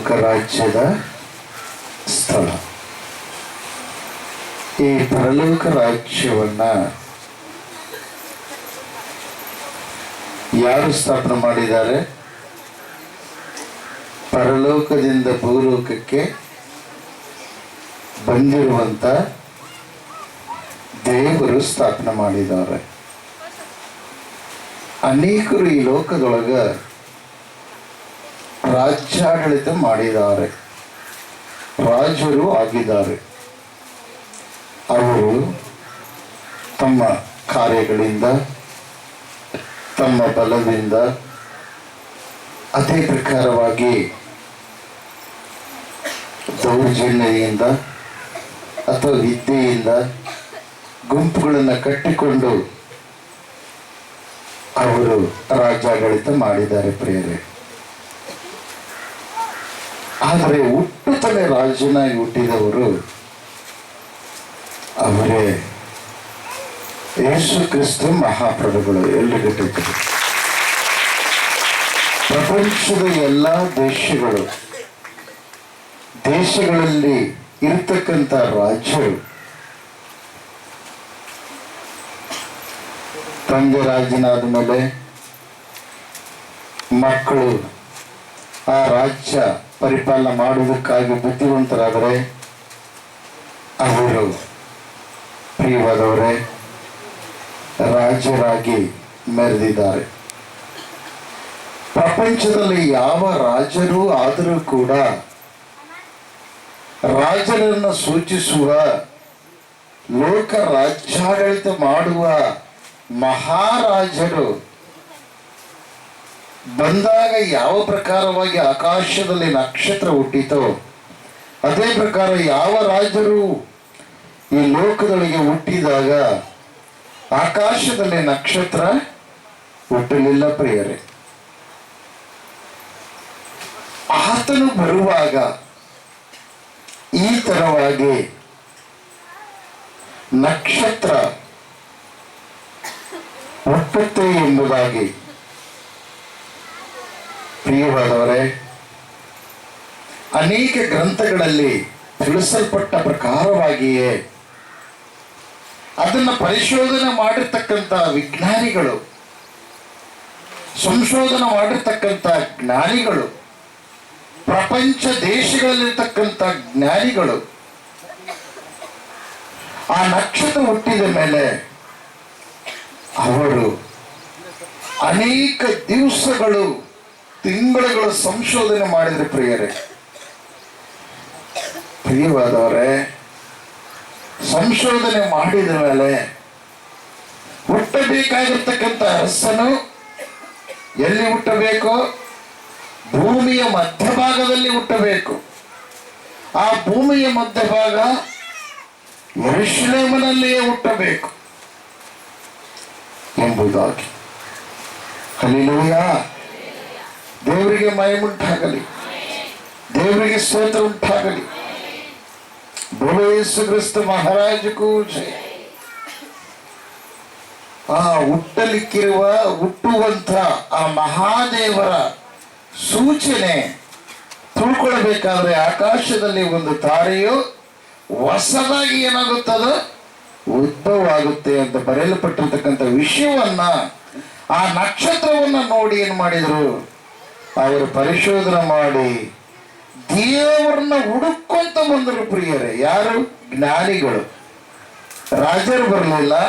ಪರಲೋಕ ರಾಜ್ಯದ ಸ್ಥಳ. ಈ ಪರಲೋಕ ರಾಜ್ಯವನ್ನ ಯಾರು ಸ್ಥಾಪನೆ ಮಾಡಿದ್ದಾರೆ? ಪರಲೋಕದಿಂದ ಭೂಲೋಕಕ್ಕೆ ಬಂದಿರುವಂತ ದೇವರು ಸ್ಥಾಪನೆ ಮಾಡಿದ್ದಾರೆ. ಅನೇಕರು ಈ ಲೋಕದೊಳಗ ರಾಜ್ಯಾಡಳಿತ ಮಾಡಿದ್ದಾರೆ. ರಾಜರು ಆಗಿದ್ದಾರೆ. ಅವರು ತಮ್ಮ ಕಾರ್ಯಗಳಿಂದ, ತಮ್ಮ ಬಲದಿಂದ ಅದೇ ಪ್ರಕಾರವಾಗಿ ದೌರ್ಜನ್ಯದಿಂದ ಅಥವಾ ವಿದ್ಯೆಯಿಂದ ಗುಂಪುಗಳನ್ನು ಕಟ್ಟಿಕೊಂಡು ಅವರು ರಾಜ್ಯಾಡಳಿತ ಮಾಡಿದ್ದಾರೆ ಪ್ರಿಯರೇ. ಆದರೆ ಹುಟ್ಟುತ್ತಲೇ ರಾಜನಾಗಿ ಹುಟ್ಟಿದವರು ಅವರೇ ಯೇಸು ಕ್ರಿಸ್ತ ಮಹಾಪ್ರಭುಗಳು. ಎಲ್ಲಿಗೆ ಪ್ರಪಂಚದ ಎಲ್ಲ ದೇಶಗಳು, ದೇಶಗಳಲ್ಲಿ ಇರತಕ್ಕಂಥ ರಾಜ್ಯರು ತಂದೆ ರಾಜನಾದ ಮೇಲೆ ಮಕ್ಕಳು ಆ ರಾಜ್ಯ ಪರಿಪಾಲನೆ ಮಾಡುವುದಕ್ಕಾಗಿ ಬುದ್ಧಿವಂತರಾದರೆ ಅವರು ಪ್ರಿಯವಾದವರೇ ರಾಜರಾಗಿ ಮೆರೆದಿದ್ದಾರೆ. ಪ್ರಪಂಚದಲ್ಲಿ ಯಾವ ರಾಜರು ಆದರೂ ಕೂಡ ರಾಜರನ್ನು ಸೂಚಿಸುವ ಲೋಕ ರಾಜ್ಯಾಡಳಿತ ಮಾಡುವ ಮಹಾರಾಜರು ಬಂದಾಗ ಯಾವ ಪ್ರಕಾರವಾಗಿ ಆಕಾಶದಲ್ಲಿ ನಕ್ಷತ್ರ ಹುಟ್ಟಿತೋ, ಅದೇ ಪ್ರಕಾರ ಯಾವ ರಾಜರು ಈ ಲೋಕದೊಳಗೆ ಹುಟ್ಟಿದಾಗ ಆಕಾಶದಲ್ಲಿ ನಕ್ಷತ್ರ ಹುಟ್ಟಲಿಲ್ಲ ಪ್ರಿಯರೇ. ಆತನು ಬರುವಾಗ ಈ ತರವಾಗಿ ನಕ್ಷತ್ರ ಹುಟ್ಟುತ್ತೆ ಎಂಬುದಾಗಿ ಪ್ರಿಯವಾದವರೇ ಅನೇಕ ಗ್ರಂಥಗಳಲ್ಲಿ ತಿಳಿಸಲ್ಪಟ್ಟ ಪ್ರಕಾರವಾಗಿಯೇ ಅದನ್ನು ಪರಿಶೋಧನೆ ಮಾಡಿರ್ತಕ್ಕಂಥ ವಿಜ್ಞಾನಿಗಳು, ಸಂಶೋಧನೆ ಮಾಡಿರ್ತಕ್ಕಂಥ ಜ್ಞಾನಿಗಳು, ಪ್ರಪಂಚ ದೇಶಗಳಲ್ಲಿರ್ತಕ್ಕಂಥ ಜ್ಞಾನಿಗಳು, ಆ ನಕ್ಷತ್ರ ಹುಟ್ಟಿದ ಮೇಲೆ ಅವರು ಅನೇಕ ದಿವಸಗಳು ತಿಂಗಳುಗಳು ಸಂಶೋಧನೆ ಮಾಡಿದ್ರೆ ಪ್ರಿಯರೇ. ಪ್ರಿಯವಾದವರೇ, ಸಂಶೋಧನೆ ಮಾಡಿದ ಮೇಲೆ ಹುಟ್ಟಬೇಕಾಗಿರ್ತಕ್ಕಂಥ ಅರಸನು ಎಲ್ಲಿ ಹುಟ್ಟಬೇಕು? ಭೂಮಿಯ ಮಧ್ಯಭಾಗದಲ್ಲಿ ಹುಟ್ಟಬೇಕು. ಆ ಭೂಮಿಯ ಮಧ್ಯಭಾಗ ಯರುಶಲೇಮನಲ್ಲಿಯೇ ಹುಟ್ಟಬೇಕು ಎಂಬುದಾಗಿ. ಹಲಿಲೂಯ ದೇವರಿಗೆ ಮಯಮುಂಟಾಗಲಿ ದೇವರಿಗೆ ಸ್ತೋತ್ರ ಉಂಟಾಗಲಿ. ಬೋಲೋ ಯೇಸು ಕ್ರಿಸ್ತ ಮಹಾರಾಜಕ್ಕೂ ಆ ಹುಟ್ಟಲಿಕ್ಕಿರುವ ಹುಟ್ಟುವಂತ ಆ ಮಹಾದೇವರ ಸೂಚನೆ ತಿಳ್ಕೊಳ್ಬೇಕಾದ್ರೆ ಆಕಾಶದಲ್ಲಿ ಒಂದು ತಾರೆಯು ಹೊಸದಾಗಿ ಏನಾಗುತ್ತದೋ ಉದ್ಭವ ಆಗುತ್ತೆ ಅಂತ ಬರೆಯಲ್ಪಟ್ಟಿರ್ತಕ್ಕಂಥ ವಿಷಯವನ್ನ ಆ ನಕ್ಷತ್ರವನ್ನ ನೋಡಿ ಏನು ಮಾಡಿದ್ರು? ಅವರು ಪರಿಶೋಧನೆ ಮಾಡಿ ದೇವರನ್ನ ಹುಡುಕೊಂತ ಬಂದರು ಪ್ರಿಯರೇ. ಯಾರು? ಜ್ಞಾನಿಗಳು. ರಾಜರು ಬರಲಿಲ್ಲ,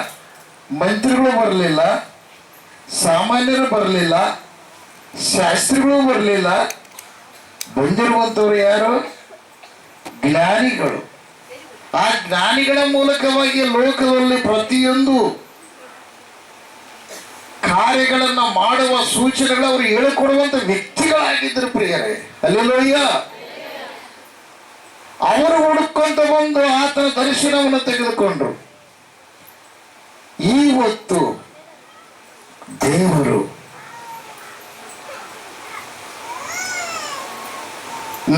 ಮಂತ್ರಿಗಳು ಬರಲಿಲ್ಲ, ಸಾಮಾನ್ಯರು ಬರಲಿಲ್ಲ, ಶಾಸ್ತ್ರಿಗಳು ಬರಲಿಲ್ಲ. ಬಂದಿರುವಂಥವ್ರು ಯಾರು? ಜ್ಞಾನಿಗಳು. ಆ ಜ್ಞಾನಿಗಳ ಮೂಲಕವಾಗಿ ಲೋಕದಲ್ಲಿ ಪ್ರತಿಯೊಂದು ಕಾರ್ಯಗಳನ್ನ ಮಾಡುವ ಸೂಚನೆಗಳು ಅವರು ಹೇಳಿಕೊಡುವಂತ ವ್ಯಕ್ತಿಗಳಾಗಿದ್ದರು ಪ್ರಿಯರೇ. ಅಲ್ಲಿಲೋಯ್ಯ. ಅವರು ಹುಡುಕೊಂತ ಬಂದು ಆತನ ದರ್ಶನವನ್ನು ತೆಗೆದುಕೊಂಡ್ರು. ಇವತ್ತು ದೇವರು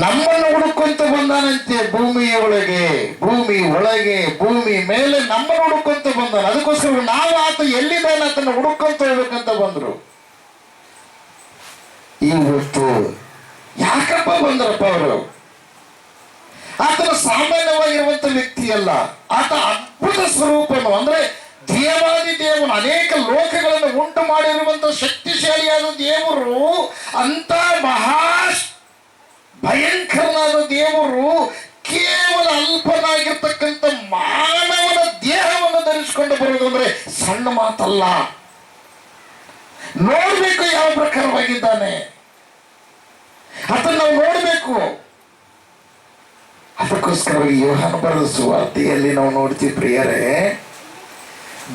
ನಮ್ಮನ್ನು ಹುಡುಕೊಂತ ಬಂದಾನಂತೆ ಭೂಮಿಯ ಒಳಗೆ, ಭೂಮಿ ಒಳಗೆ, ಭೂಮಿ ಮೇಲೆ ನಮ್ಮನ್ನು ಹುಡುಕೊಂತ ಬಂದಾನ. ಅದಕ್ಕೋಸ್ಕರ ನಾವು ಆತ ಎಲ್ಲಿದ್ದಾನೆ ಆತನ ಹುಡುಕೊಂತ ಹೋಗ್ಬೇಕಂತ ಬಂದ್ರು. ಇವತ್ತು ಯಾಕಪ್ಪ ಬಂದ್ರಪ್ಪ ಅವರು? ಆತನ ಸಾಮಾನ್ಯವಾಗಿರುವಂತ ವ್ಯಕ್ತಿ ಅಲ್ಲ ಆತ ಅದ್ಭುತ ಸ್ವರೂಪನು. ಅಂದ್ರೆ ದೇವಾದಿ ದೇವನು, ಅನೇಕ ಲೋಕಗಳನ್ನು ಉಂಟು ಮಾಡಿರುವಂತ ಶಕ್ತಿಶಾಲಿಯಾದ ದೇವರು ಅಂತ ಮಹಾ ಭಯಂಕರನಾದ ದೇವರು ಕೇವಲ ಅಲ್ಪನಾಗಿರ್ತಕ್ಕಂಥ ಮಾನವನ ದೇಹವನ್ನು ಧರಿಸಿಕೊಂಡು ಬರುವುದು ಅಂದ್ರೆ ಸಣ್ಣ ಮಾತಲ್ಲ. ನೋಡ್ಬೇಕು ಯಾವ ಪ್ರಕಾರವಾಗಿದ್ದಾನೆ. ಅದನ್ನು ನಾವು ನೋಡಬೇಕು. ಅದಕ್ಕೋಸ್ಕರವಾಗಿ ಯೋಹಾನ ಬರೆದ ಸುವಾರ್ತೆಯಲ್ಲಿ ನಾವು ನೋಡ್ತೀವಿ ಪ್ರಿಯರೇ,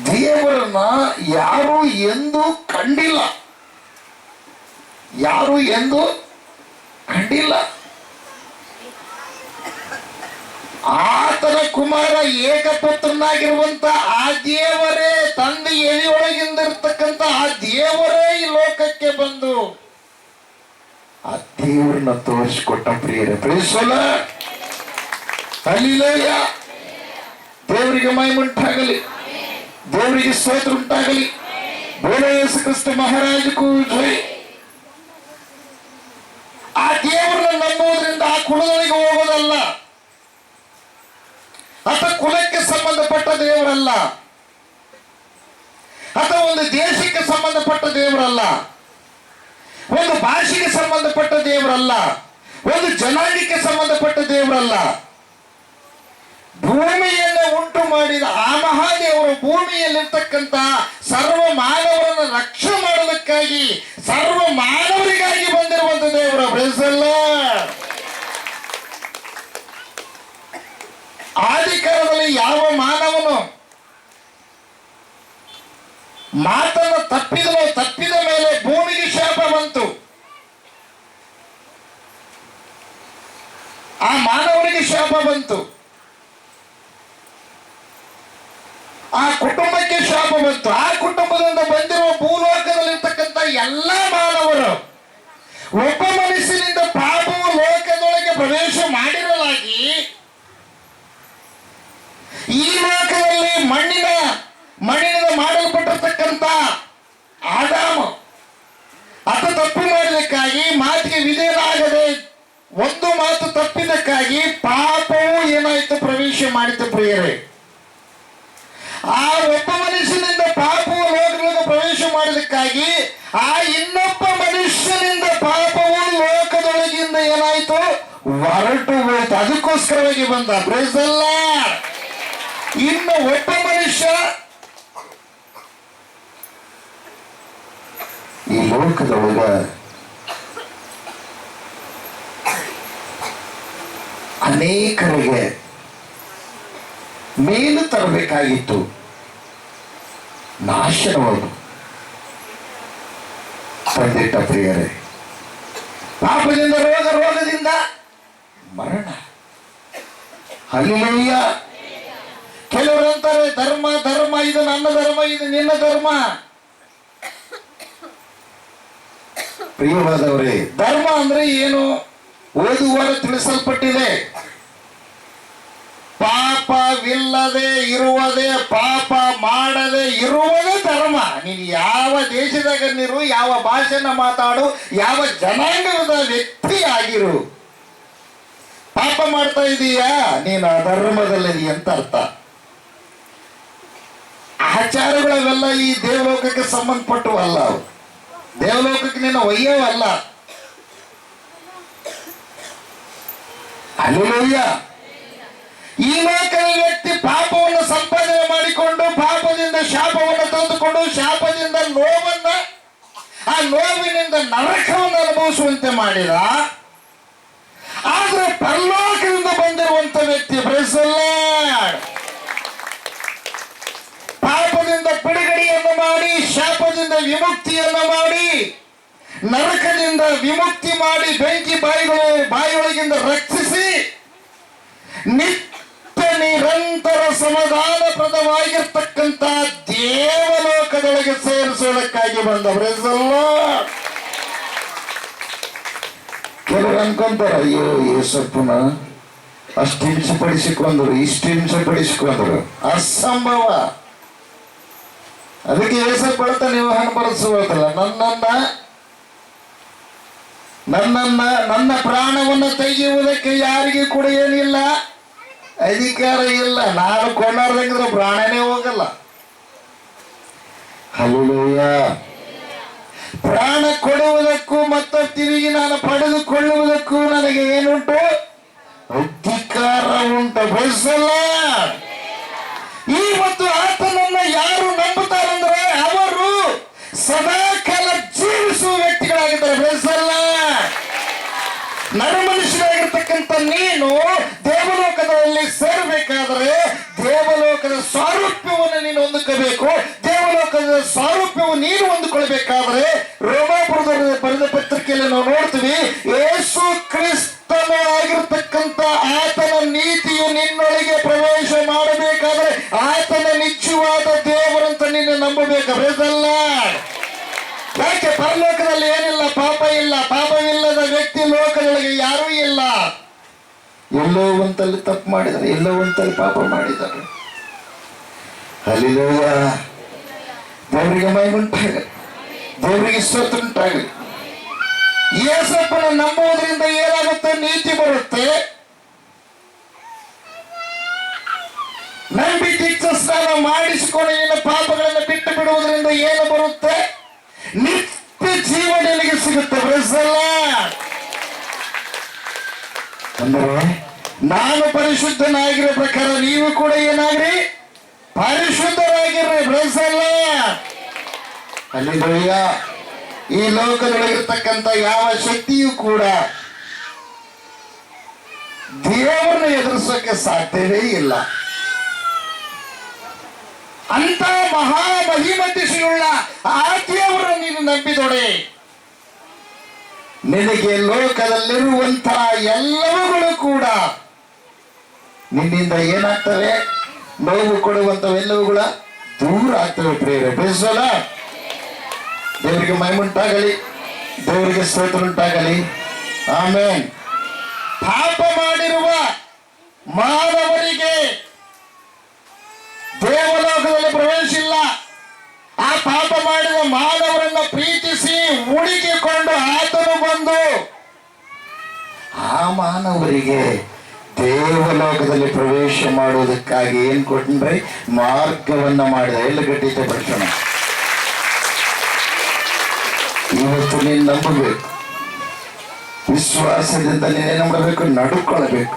ದೇವರನ್ನ ಯಾರು ಎಂದು ಕಂಡಿಲ್ಲ. ಯಾರು ಎಂದು ಕಂಡಿಲ್ಲ. ಆತನ ಕುಮಾರ ಏಕಪುತ್ರನಾಗಿರುವಂತ ಆ ದೇವರೇ, ತಂದೆ ಒಳಗಿಂದ ಇರ್ತಕ್ಕಂಥ ಆ ದೇವರೇ ಈ ಲೋಕಕ್ಕೆ ಬಂದು ಆ ದೇವರನ್ನ ತೋರಿಸಿಕೊಟ್ಟ ಪ್ರಿಯರೇ ಪ್ರಿಯಸೋಲ ಅಲ್ಲಿಲಯ್ಯ ದೇವರಿಗೆ ಮೈಮುಂಟಾಗಲಿ ದೇವರಿಗೆ ಸ್ತೋತ್ರ ಉಂಟಾಗಲಿ. ಬೋಲ ಯೇಸು ಕ್ರಿಸ್ತ ಮಹಾರಾಜಕ್ಕೂ ಜೈ. ಆ ದೇವರನ್ನ ನಂಬುವುದರಿಂದ ಆ ಕುಳದೊಳಗೆ ಹೋಗೋದಲ್ಲ. ಅಥವಾ ಕುಲಕ್ಕೆ ಸಂಬಂಧಪಟ್ಟ ದೇವರಲ್ಲ. ಅಥವಾ ಒಂದು ದೇಶಕ್ಕೆ ಸಂಬಂಧಪಟ್ಟ ದೇವರಲ್ಲ. ಒಂದು ಭಾಷೆಗೆ ಸಂಬಂಧಪಟ್ಟ ದೇವರಲ್ಲ. ಒಂದು ಜನಾಂಗಕ್ಕೆ ಸಂಬಂಧಪಟ್ಟ ದೇವರಲ್ಲ. ಭೂಮಿಯನ್ನು ಉಂಟು ಮಾಡಿದ ಆ ಮಹಾದೇವರು ಭೂಮಿಯಲ್ಲಿರ್ತಕ್ಕಂಥ ಸರ್ವ ಮಾನವರನ್ನು ರಕ್ಷಣೆ ಮಾಡೋದಕ್ಕಾಗಿ, ಸರ್ವ ಮಾನವರಿಗಾಗಿ ಬಂದಿರುವಂತ ದೇವರ ಬ್ರೆಸಲ್ಲ ಆದಿಕಾಲದಲ್ಲಿ ಯಾವ ಮಾನವನು ಮಾತನ್ನು ತಪ್ಪಿದನು ತಪ್ಪಿದ ಮೇಲೆ ಭೂಮಿಗೆ ಶಾಪ ಬಂತು. ಆ ಮಾನವನಿಗೆ ಶಾಪ ಬಂತು. ಆ ಕುಟುಂಬಕ್ಕೆ ಶಾಪ ಬಂತು. ಆ ಕುಟುಂಬದಿಂದ ಬಂದಿರುವ ಭೂಲೋಕದಲ್ಲಿರ್ತಕ್ಕಂಥ ಎಲ್ಲ ಮಾನವರು ಒಬ್ಬ ಮನುಷ್ಯನಿಂದ ಪಾಪವು ಲೋಕದೊಳಗೆ ಪ್ರವೇಶ ಮಾಡಿರಲಾಗಿ ಈ ಲೋಕದಲ್ಲಿ ಮಣ್ಣಿನ, ಮಣ್ಣಿನಿಂದ ಮಾಡಲ್ಪಟ್ಟಿರ್ತಕ್ಕಂಥ ಆದಾಮ ಅತ ತಪ್ಪು ಮಾಡಲಿಕ್ಕಾಗಿ ಮಾತಿಗೆ ವಿಧೇಯನಾಗದೆ ಒಂದು ಮಾತು ತಪ್ಪಿದಕ್ಕಾಗಿ ಪಾಪವು ಏನಾಯಿತು ಪ್ರವೇಶ ಮಾಡಿತು ಪ್ರಿಯರೇ. ಆ ಒಬ್ಬ ಮನುಷ್ಯನಿಂದ ಪಾಪವು ಲೋಕದೊಳಗೆ ಪ್ರವೇಶ ಮಾಡಲಿಕ್ಕಾಗಿ ಆ ಇನ್ನೊಬ್ಬ ಮನುಷ್ಯನಿಂದ ಪಾಪವು ಲೋಕದೊಳಗಿಂದ ಏನಾಯ್ತು? ಹೊರಟು ಹೋಯ್ತು. ಅದಕ್ಕೋಸ್ಕರವಾಗಿ ಬಂದ. ಬ್ರೇಸಲ್ಲ ಇನ್ನು ಒಬ್ಬ ಮನುಷ್ಯ ಈ ಲೋಕದೊಳಗ ಅನೇಕರಿಗೆ ಮೇಲು ತರಬೇಕಾಗಿತ್ತು. ನಾಶನವಾದು. ಪಂಡಿತ ಪ್ರಿಯರೇ, ಪಾಪದಿಂದ, ರೋಗ, ರೋಗದಿಂದ ಮರಣ. ಅಲ್ಲಿಯ ಕೆಲವರು ಅಂತಾರೆ ಧರ್ಮ ಧರ್ಮ ಇದು ನನ್ನ ಧರ್ಮ ಇದು ನಿನ್ನ ಧರ್ಮ. ಪ್ರಿಯವಾದವರೇ ಧರ್ಮ ಅಂದ್ರೆ ಏನು? ಓದುವಾಗ ತಿಳಿಸಲ್ಪಟ್ಟಿದೆ. ಪಾಪವಿಲ್ಲದೆ ಇರುವುದೇ ಪಾಪ ಮಾಡದೆ ಇರುವುದೇ ಧರ್ಮ. ನೀನು ಯಾವ ದೇಶದಾಗ ನೀರು ಯಾವ ಭಾಷೆನ ಮಾತಾಡು ಯಾವ ಜನಾಂಗದ ವ್ಯಕ್ತಿ ಆಗಿರು ಪಾಪ ಮಾಡ್ತಾ ಇದೀಯಾ? ನೀನು ಅಧರ್ಮದಲ್ಲಿ ಅಂತ ಆಚಾರಗಳವೆಲ್ಲ ಈ ದೇವಲೋಕಕ್ಕೆ ಸಂಬಂಧಪಟ್ಟವಲ್ಲ ಅವು ದೇವಲೋಕಕ್ಕೆ ನಿನ್ನ ಒಯ್ಯವಲ್ಲ ಅಲ್ಲೂಯ್ಯ ಈ ಲೋಕದ ವ್ಯಕ್ತಿ ಪಾಪವನ್ನು ಸಂಪಾದನೆ ಮಾಡಿಕೊಂಡು, ಪಾಪದಿಂದ ಶಾಪವನ್ನು ತಂದುಕೊಂಡು, ಶಾಪದಿಂದ ನೋವನ್ನ, ಆ ನೋವಿನಿಂದ ನರಕವನ್ನು ಅನುಭವಿಸುವಂತೆ ಮಾಡಿದ. ಆದ್ರೆ ಪರಲೋಕದಿಂದ ಬಂದಿರುವಂತ ವ್ಯಕ್ತಿ ಬ್ರೆಸಲ್ಲ ಪಾಪದಿಂದ ಬಿಡುಗಡೆಯನ್ನು ಮಾಡಿ, ಶಾಪದಿಂದ ವಿಮುಕ್ತಿಯನ್ನು ಮಾಡಿ, ನರಕದಿಂದ ವಿಮುಕ್ತಿ ಮಾಡಿ ಬೆಂಕಿ ಬಾಯಿಗಳು, ಬಾಯಿಯೊಳಗಿಂದ ರಕ್ಷಿಸಿ, ನಿತ್ಯ ನಿರಂತರ ಸಮಾಧಾನಪ್ರದವಾಗಿರ್ತಕ್ಕಂಥ ದೇವಲೋಕದೊಳಗೆ ಸೇರಿಸೋದಕ್ಕಾಗಿ ಬಂದವರೆಲ್ಲ ಕೆಲವರು ಅನ್ಕೊಂತಾರ, ಅಯ್ಯೋ ಯೇಸಪ್ಪನ ಅಷ್ಟು ಹಿಂಸೆ ಪಡಿಸಿಕೊಂಡ್ರು, ಇಷ್ಟು ಹಿಂಸೆ ಪಡಿಸಿಕೊಂಡ್ರು. ಅಸಂಭವ. ಅದಕ್ಕೆ ಏಸಪ್ಪ ಹೇಳ್ತಾ ನೀವು ಹಣ್ಣು ಬರೆಸುವುದಲ್ಲ ನನ್ನನ್ನ ನನ್ನನ್ನ, ನನ್ನ ಪ್ರಾಣವನ್ನು ತೆಗೆಯುವುದಕ್ಕೆ ಯಾರಿಗೂ ಕೂಡ ಏನಿಲ್ಲ, ಅಧಿಕಾರ ಇಲ್ಲ. ನಾನು ಕೊಂಡಾಡ್ದಂಗಿದ್ರೆ ಪ್ರಾಣನೇ ಹೋಗಲ್ಲ. ಹಲ್ಲೂಯ ಪ್ರಾಣ ಕೊಡುವುದಕ್ಕೂ ಮತ್ತು ತಿರುಗಿ ನಾನು ಪಡೆದುಕೊಳ್ಳುವುದಕ್ಕೂ ನನಗೆ ಏನುಂಟು? ಅಧಿಕಾರ ಉಂಟು. ಬಯಸಲ್ಲ. ಇವತ್ತು ಆತನನ್ನ ಯಾರು ಅವರು ಸದಾಕಾಲ ಜೀವಿಸುವ ವ್ಯಕ್ತಿಗಳಾಗಿದ್ದಾರೆ ಬಯಸಲ್ಲ ನರಮನುಷ್ಯರಾಗಿರ್ತಕ್ಕಂಥ ನೀನು ದೇವಲೋಕದಲ್ಲಿ ಸೇರಬೇಕಾದರೆ ದೇವಲೋಕದ ಸಾರೂಪ್ಯವನ್ನು ನೀನು ಹೊಂದಿಕಬೇಕು. ದೇವಲೋಕದ ಸಾರೂಪ್ಯವು ನೀನು ಹೊಂದಿಕೊಳ್ಬೇಕಾದ್ರೆ ರೋಮಾಪುರದ ಬರೆದ ಪತ್ರಿಕೆಯಲ್ಲಿ ನಾವು ನೋಡ್ತೀವಿ ಯೇಸು ಕ್ರಿಸ್ತನ ಆಗಿರ್ತಕ್ಕಂಥ ಆತನ ನೀತಿಯು ನಿನ್ನೊಳಗೆ ಎಲ್ಲೋ ತಪ್ಪು ಮಾಡಿದ್ದಾರೆ, ಎಲ್ಲೋ ಒಂತಲ್ಲಿ ಪಾಪ ಮಾಡಿದ್ದಾರೆ. ಅಲ್ಲಿ ದೇವರಿಗೆ ಮೈಗುಂಟಾಗಲಿ ದೇವರಿಗೆ ಸ್ವತ್ತು ಉಂಟಾಗಲಿ. ಯೇಸಪ್ಪನ ನಂಬುವುದರಿಂದ ಏನಾಗುತ್ತೆ? ನೀತಿ ಬರುತ್ತೆ. ನಂಬಿ ದೀಕ್ಷ ಸ್ನಾನ ಮಾಡಿಸಿಕೊಂಡು ಏನು ಪಾಪಗಳನ್ನು ಬಿಟ್ಟು ಬಿಡುವುದರಿಂದ ಏನು ಬರುತ್ತೆ? ನಿತ್ಯ ಜೀವ ನಿನಗೆ ಸಿಗುತ್ತೆ ಅಂದ್ರೆ ನಾನು ಪರಿಶುದ್ಧನಾಗಿರೋ ಪ್ರಕಾರ ನೀವು ಕೂಡ ಏನಾಗ್ರಿ? ಪರಿಶುದ್ಧರಾಗಿರ್ರಿ ಬ್ರಸಲ್ಲ ಅಲ್ಲಿ ಈ ಲೋಕದೊಳಗಿರ್ತಕ್ಕಂಥ ಯಾವ ಶಕ್ತಿಯೂ ಕೂಡ ದೇವರನ್ನ ಎದುರಿಸೋಕೆ ಸಾಧ್ಯವೇ ಇಲ್ಲ. ಅಂತ ಮಹಾ ಮಹಿಮತಿಸಿಯುಳ್ಳ ಆ ದೇವರನ್ನು ನೀನು ನಂಬಿದೊಡೆ. ನಿನಗೆ ಲೋಕದಲ್ಲಿರುವಂತಹ ಎಲ್ಲವುಗಳು ಕೂಡ ನಿನ್ನಿಂದ ಏನಾಗ್ತವೆ ನೋವು ಕೊಡುವಂತವೆಲ್ಲವುಗಳ ದೂರ ಆಗ್ತವೆ ಪ್ರೇರೆ ಬೇಸೋಲ ದೇವರಿಗೆ ಮೈಮುಂಟಾಗಲಿ, ದೇವರಿಗೆ ಸ್ತೋತ್ರ ಉಂಟಾಗಲಿ ಆಮೇನ್. ಪಾಪ ಮಾಡಿರುವ ಮಾನವರಿಗೆ ದೇವಲೋಕದಲ್ಲಿ ಪ್ರವೇಶಿಲ್ಲ ಆ ಪಾಪ ಮಾಡಿದ ಮಾನವರನ್ನ ಪ್ರೀತಿಸಿ ಹುಡುಕಿಕೊಂಡು ಆತನು ಬಂದು ಆ ಮಾನವರಿಗೆ ದೇವಲೋಕದಲ್ಲಿ ಪ್ರವೇಶ ಮಾಡುವುದಕ್ಕಾಗಿ ಏನ್ ಕೊಟ್ಟಂದ್ರೆ ಮಾರ್ಗವನ್ನ ಮಾಡಿದ ಎಲ್ಲ ಗಟ್ಟಿತ ಪಡಿಸೋಣ ಇವತ್ತು ನೀನು ನಂಬಬೇಕು. ವಿಶ್ವಾಸದಿಂದ ನೀನೇನು ಮಾಡಬೇಕು ನಡ್ಕೊಳ್ಬೇಕು.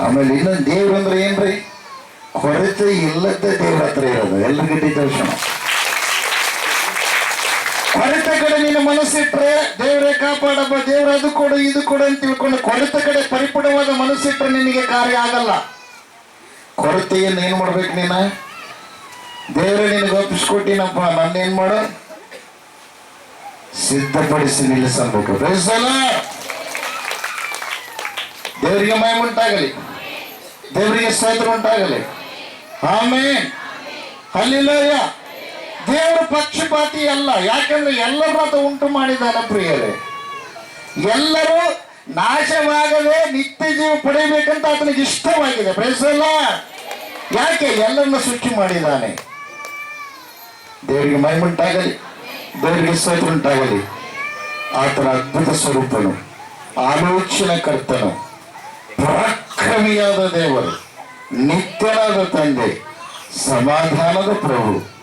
ಆಮೇಲೆ ಇನ್ನೊಂದು ದೇವ್ರು ಅಂದ್ರೆ ಏನ್ರಿ? ಕೊರತೆ ಇಲ್ಲದ ದೇವ್ರ ಹತ್ರ ಇರೋದು. ಎಲ್ಲ ಗಟ್ಟಿ ಕೊರತೆ ಕಡೆ ನೀನು ಮನಸ್ಸಿಟ್ರೆ ದೇವರೇ ಕಾಪಾಡಪ್ಪ, ದೇವ್ರ ಅದು ಕೊಡು, ಇದು ಕೊಡು ಅಂತ ತಿಳ್ಕೊಂಡು ಕೊರತೆ ಕಡೆ ಪರಿಪೂರ್ಣವಾದ ಮನಸ್ಸಿಟ್ರೆ ನಿನಗೆ ಕಾರ್ಯ ಆಗಲ್ಲ. ಕೊರತೆಯನ್ನು ಏನ್ ಮಾಡ್ಬೇಕು ನೀನ? ದೇವರೇ ನಿನಗೆ ಒಪ್ಪಿಸ್ಕೊಟ್ಟಿನಪ್ಪ ನನ್ನೇನ್ ಮಾಡು? ಸಿದ್ಧಪಡಿಸಿ ನಿಲ್ಲಿಸಬೇಕು. ಬೇಸಲ್ಲ ದೇವರಿಗೆ ಮಯ ಉಂಟಾಗಲಿ. ದೇವರಿಗೆ ಸ್ತೋತ್ರ ಉಂಟಾಗಲಿ. ಆಮೇಲೆ ಅಲ್ಲಿಲ್ಲಯ್ಯ ದೇವರು ಪಕ್ಷಪಾತಿ ಅಲ್ಲ. ಯಾಕಂದ್ರೆ ಎಲ್ಲರ ಅದು ಉಂಟು ಮಾಡಿದಾನ ಪ್ರಿಯರೇ. ಎಲ್ಲರೂ ನಾಶವಾಗದೆ ನಿತ್ಯ ಜೀವ ಪಡೆಯಬೇಕಂತ ಆತನಿಗೆ ಇಷ್ಟವಾಗಿದೆ. ಪ್ರಯತ್ನ ಯಾಕೆ? ಎಲ್ಲರನ್ನ ಸೃಷ್ಟಿ ಮಾಡಿದ್ದಾನೆ. ದೇವರಿಗೆ ಮೈಮುಂಟಾಗಲಿ ದೇವರಿಗೆ ಸ್ವಲ್ಪ ಉಂಟಾಗಲಿ. ಆತನ ಅದ್ಭುತ ಸ್ವರೂಪನು, ಆಲೋಚನೆ ಕರ್ತನು, ಪರಾಕ್ರಮಿಯಾದ ದೇವರು, ನಿತ್ಯನಾದ ತಂದೆ, ಸಮಾಧಾನದ ಪ್ರಭು.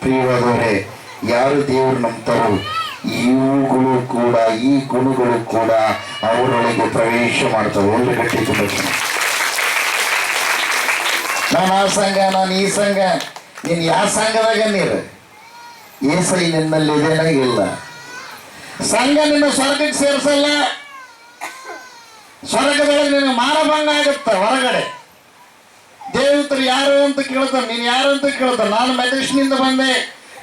ಪ್ರಿಯವಾದವರೇ ಯಾರು ದೇವರು ನಂಬ್ತಾರೋ ಇವುಗಳು ಕೂಡ, ಈ ಗುಣಗಳು ಕೂಡ ಅವರೊಳಗೆ ಪ್ರವೇಶ ಮಾಡ್ತವೆ. ಒಂದು ಗಟ್ಟಿ ತುಂಬ ನಾನು ಆ ಸಂಘ, ನಾನು ಈ ಸಂಘ. ನೀನು ಯಾವ ಸಂಘದಾಗ ನೀರು? ಏಸೈ ನಿನ್ನಲ್ಲಿ ಇದೇನಾಗಿಲ್ಲ ಸಂಘ ನಿನ್ನ ಸ್ವರ್ಗಕ್ಕೆ ಸೇರಿಸಲ್ಲ. ಸ್ವರ್ಗದೊಳಗೆ ನಿನ್ನ ಮಾನಭಂಗ ಆಗುತ್ತೆ ಹೊರಗಡೆ. ದೇವತರು ಯಾರು ಅಂತ ಕೇಳ್ತಾನೆ ನೀನು ಯಾರು ಅಂತ ಕೇಳ್ತಾರೆ. ನಾನು ಮೆಡಿಸಿನಿಂದ ಬಂದೆ,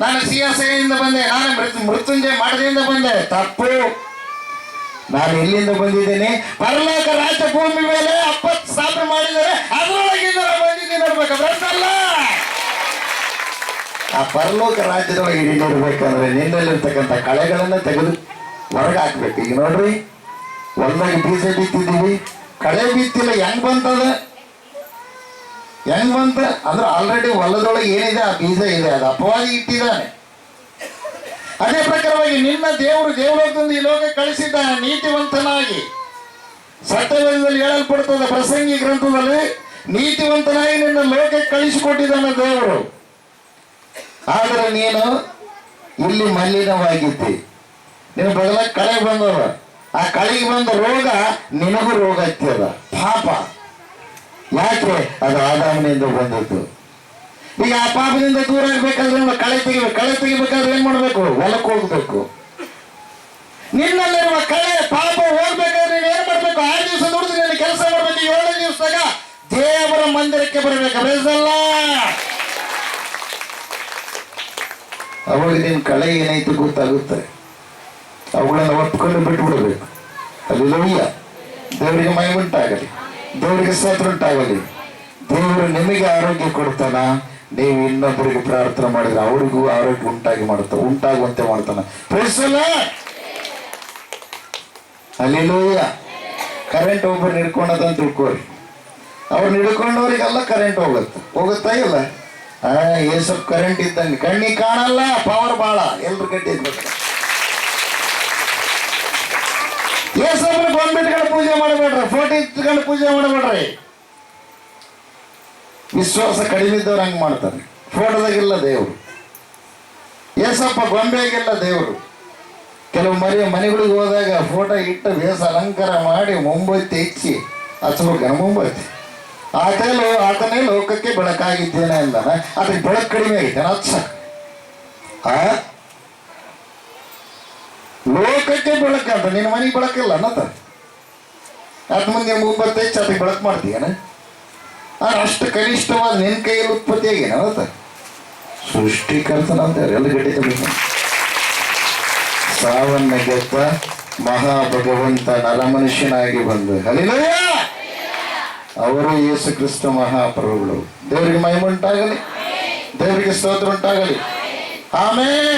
ನಾನು ಸಿಯಾಸೆಯಿಂದ ಬಂದೆ, ನಾನು ಮೃತ್ಯು ಮೃತ್ಯುಂಜಯ ಮಠದಿಂದ ಬಂದೆ. ತಪ್ಪು. ನಾನು ಎಲ್ಲಿಂದ ಬಂದಿದ್ದೇನೆ? ಪರಲೋಕ ರಾಜ್ಯ ಭೂಮಿ ಮೇಲೆ ಅಪ್ಪತ್ತು ಸ್ಥಾಪನೆ ಮಾಡಿದರೆ ಅದರೊಳಗಿಂದ ಬಂದಿದ್ದೀನಿ ನೋಡ್ಬೇಕು. ಬರ್ತಲ್ಲ ಆ ಪರಲೋಕ ರಾಜ್ಯದೊಳಗೆ ಹಿಡಿದಿರ್ಬೇಕಂದ್ರೆ ನಿನ್ನಲ್ಲಿರ್ತಕ್ಕಂಥ ಕಳೆಗಳನ್ನ ತೆಗೆದು ಹೊರಗೆ ಹಾಕ್ಬೇಕು. ಈಗ ನೋಡ್ರಿ ಒಂದಾಗಿ ಬೀಜ ಬಿತ್ತಿದ್ದೀವಿ. ಕಳೆ ಬಿತ್ತಿಲ್ಲ, ಹೆಂಗ್ ಬಂತದ? ಹೆಂಗ್ ಬಂತ ಅಂದ್ರೆ ಆಲ್ರೆಡಿ ಹೊಲದೊಳಗೆ ಏನಿದೆ, ಆ ಬೀಜ ಇದೆ, ಅದು ಅಪವಾದಿ ಇಟ್ಟಿದ್ದಾನೆ. ಅದೇ ಪ್ರಕಾರವಾಗಿ ನಿನ್ನ ದೇವರು ದೇವಲೋಕದಿಂದ ಈ ಲೋಕ ಕಳಿಸಿದ್ದಾನೆ, ನೀತಿವಂತನಾಗಿ. ಸತ್ಯವೇದದಲ್ಲಿ ಹೇಳಲ್ಪಡ್ತದ, ಪ್ರಸಂಗಿ ಗ್ರಂಥದಲ್ಲಿ, ನೀತಿವಂತನಾಗಿ ನಿನ್ನ ಲೋಕಕ್ಕೆ ಕಳಿಸಿಕೊಟ್ಟಿದ್ದಾನೆ ದೇವರು. ಆದರೆ ನೀನು ಇಲ್ಲಿ ಮಲಿನವಾಗಿದ್ದಿ. ನಿನ್ನ ಬದಲಾಗಿ ಕಳೆ ಬಂದವ. ಆ ಕಳೆಗೆ ಬಂದ ರೋಗ ನಿನಗೂ ರೋಗ ಹತ್ತಿದ ಪಾಪ. ಯಾಕೆ ಅದು ಆದಾಮನಿಂದ ಬಂದದ್ದು. ಈಗ ಆ ಪಾಪದಿಂದ ದೂರ ಆಗ್ಬೇಕಾದ್ರೆ ನಾವು ಕಳೆ ತೆಗಿಬೇಕು ಕಳೆ ತೆಗಿಬೇಕಾದ್ರೆ ಏನ್ ಮಾಡ್ಬೇಕು? ಹೊಲಕ್ಕೆ ಹೋಗ್ಬೇಕು. ನಿನ್ನಲ್ಲಿರುವ ಕಳೆ, ಪಾಪ ಹೋಗ್ಬೇಕಾದ್ರೆ ನೀನು ಏನ್ ಮಾಡ್ಬೇಕು? ಆರು ದಿವಸ ದುಡಿದು ನೀನು ಕೆಲಸ ಮಾಡ್ಬೇಕು. ಏಳನೇ ದಿವಸದಾಗ ದೇವರ ಮಂದಿರಕ್ಕೆ ಬರಬೇಕು. ಬೇಸಲ್ಲ ಅವಾಗ ನಿನ್ ಕಳೆ ಏನೈತೆ ಗೊತ್ತಾಗುತ್ತೆ. ಅವುಗಳನ್ನು ಒಪ್ಕೊಂಡು ಬಿಟ್ಬಿಡ್ಬೇಕು. ಬಿಡಬೇಕು ಲವ್ಯ. ದೇವರಿಗೆ ಮೈ ಉಂಟಾಗಲಿ ದೇವರಿಗೆ ಉಂಟಾಗಲಿ. ದೇವರು ನಿಮಗೆ ಆರೋಗ್ಯ ಕೊಡ್ತಾನ, ನೀವು ಇನ್ನೊಬ್ಬರಿಗೆ ಪ್ರಾರ್ಥನೆ ಮಾಡಿದ್ರೆ ಅವರಿಗೂ ಆರೋಗ್ಯ ಉಂಟಾಗಿ ಮಾಡುತ್ತ, ಉಂಟಾಗುವಂತೆ ಮಾಡ್ತಾನ ಪ್ರೇಸಲ್ಲ ಅಲ್ಲಿ ಲೋಯ್ಯ ಕರೆಂಟ್ ಒಬ್ಬರು ಹಿಡ್ಕೊಂಡದಂತ ತಿಳ್ಕೊರಿ ಅವ್ರನ್ನ ಹಿಡ್ಕೊಂಡವ್ರಿಗೆಲ್ಲ ಕರೆಂಟ್ ಹೋಗುತ್ತೆ. ಹೋಗುತ್ತಾ ಇಲ್ಲ? ಏ ಸ್ವಲ್ಪ ಕರೆಂಟ್ ಇದ್ದಂಗೆ. ಕಣ್ಣಿಗೆ ಕಾಣಲ್ಲ ಪವರ್ ಭಾಳ ಎಲ್ರು ಗಟ್ಟಿ ಏಸಪ್ಪನ ಗೊಂಬಿಟ್ಕೊಂಡು ಪೂಜೆ ಮಾಡಬೇಡ್ರಿ, ಫೋಟೋ ಇಟ್ಕೊಂಡು ಪೂಜೆ ಮಾಡಬೇಡ್ರಿ. ವಿಶ್ವಾಸ ಕಡಿಮೆ ಇದ್ದವ್ರು ಹಂಗೆ ಮಾಡ್ತಾರೆ. ಫೋಟೋದಾಗಿಲ್ಲ ದೇವರು. ಏಸಪ್ಪ ಗೊಂಬೆಯಾಗಿಲ್ಲ ದೇವರು. ಕೆಲವು ಮರಿ ಮನೆಗಳಿಗೆ ಹೋದಾಗ ಫೋಟೋ ಇಟ್ಟು ಬೇಸ ಅಲಂಕಾರ ಮಾಡಿ ಮೊಂಬತ್ತಿ ಹೆಚ್ಚಿ ಹಚ್ಬೇಕನ ಮೊಂಬತ್ತಿ. ಆತೇಲು ಆತನೇ ಲೋಕಕ್ಕೆ ಬೆಳಕಾಗಿದ್ದೇನೆ ಅಂದ ಅದಕ್ಕೆ ಬೆಳಕು ಕಡಿಮೆ ಆಗೈತೆ ಹಚ್ಚ ಆ ಬೆಳಕ ಅಂತ, ನಿನ್ನ ಮನೆಗೆ ಬೆಳಕಿಲ್ಲ ಅನ್ನತ ಅದ ಮುಂದೆ ಮುಂಬತ್ತು ಚಾತಿಗೆ ಬೆಳಕು ಮಾಡ್ತೀಯನ ಅಷ್ಟು ಕನಿಷ್ಠವಾದ ನಿನ್ನ ಕೈಯಲ್ಲಿ ಉತ್ಪತ್ತಿ ಆಗೇನ ಸೃಷ್ಟಿಕರ್ತನ ಅಂತ ಎಲ್ಲ ಗಟ್ಟಿ ತಗೋತಾನೆ ಸಾವನ್ನ ಗೆದ್ದ ಮಹಾ ಭಗವಂತ ನರಮನುಷ್ಯನಾಗಿ ಬಂದು ಅಲ್ಲಿ ಅವರು ಯೇಸು ಕ್ರಿಸ್ತ ಮಹಾಪ್ರಭುಗಳು. ದೇವರಿಗೆ ಮಹಿಮ ಉಂಟಾಗಲಿ. ದೇವರಿಗೆ ಸ್ತೋತ್ರ ಉಂಟಾಗಲಿ. ಆಮೇಲೆ